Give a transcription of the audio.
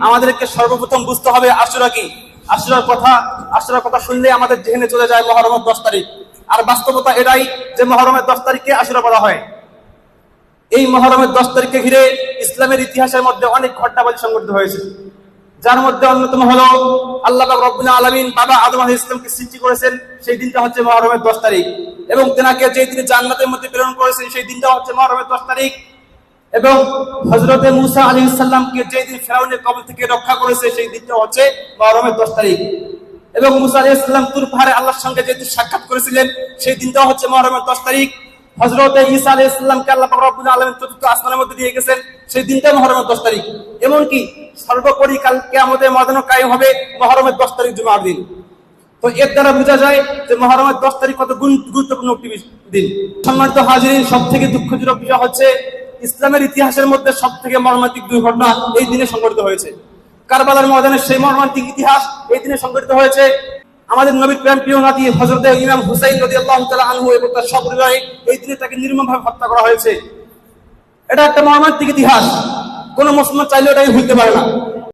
আমাদেরকে সর্বপ্রথম বুঝতে হবে আশুরা কি? আশুরার কথা আশুরার কথা শুনলে আমাদের জেহেনে চলে যায় মহরমের দশ তারিখ। আর বাস্তবতা এটাই যে মহরমের দশ তারিখকে আশুরা বলা হয়। এই মহরমের দশ তারিখকে ঘিরে ইসলামের ইতিহাসের মধ্যে অনেক ঘটনাবাজি সংঘটিত হয়েছে। যার মধ্যে অন্যতম হলো আল্লাহ রব্বুল আলামিন বাবা আদম আলাইহিস ইসলামকে সৃষ্টি করেছেন, সেই দিনটা হচ্ছে মহরমের দশ তারিখ। এবং তেনাকে যে তিনি জান্নাতের মধ্যে প্রেরণ করেছেন, সেই দিনটা হচ্ছে মহরমের দশ তারিখ। এবং হজরতে মুসা আলী ইসাল্লামকে যে দিন ফেরাউনের কবল থেকে রক্ষা করেছে, সেই দিনটা হচ্ছে মহরমের দশ তারিখ। এবং মুসা আলী ইসলাম তুর আল্লাহর সঙ্গে যেদিন সাক্ষাৎ করেছিলেন, সেই দিনটা হচ্ছে মহরমের দশ তারিখ। হজরত ঈসা আলী ইসলামকে আল্লাহ রব্বুল আলমের চতুর্থ আসমানের মধ্যে দিয়ে গেছেন, সেই দিনটা মহরমের দশ তারিখ। এমনকি সর্বোপরি কালকে আমাদের ময়দানও কায়েম হবে মহরমের দশ তারিখ জুমার দিন। তো এর দ্বারা বোঝা যায় যে মহরমের দশ তারিখ কত গুরুত্বপূর্ণ একটি দিন। সম্মানিত হাজির সব থেকে দুঃখজনক বিষয় হচ্ছে ইসলামের ইতিহাসের মধ্যে সব থেকে মর্মান্তিক দুর্ঘটনা এই দিনে সংঘটিত হয়েছে। কারবালার ময়দানের সেই মর্মান্তিক ইতিহাস এই দিনে সংঘটিত হয়েছে। আমাদের নবী প্রেম প্রিয় নাতি হজরত ইমাম হুসাইন নদী আল্লাহ আনহু এবং তার সপরিবারে এই দিনে তাকে নির্মমভাবে হত্যা করা হয়েছে। এটা একটা মর্মান্তিক ইতিহাস। কোন মুসলমান চাইলে এটাই ভুলতে পারে না।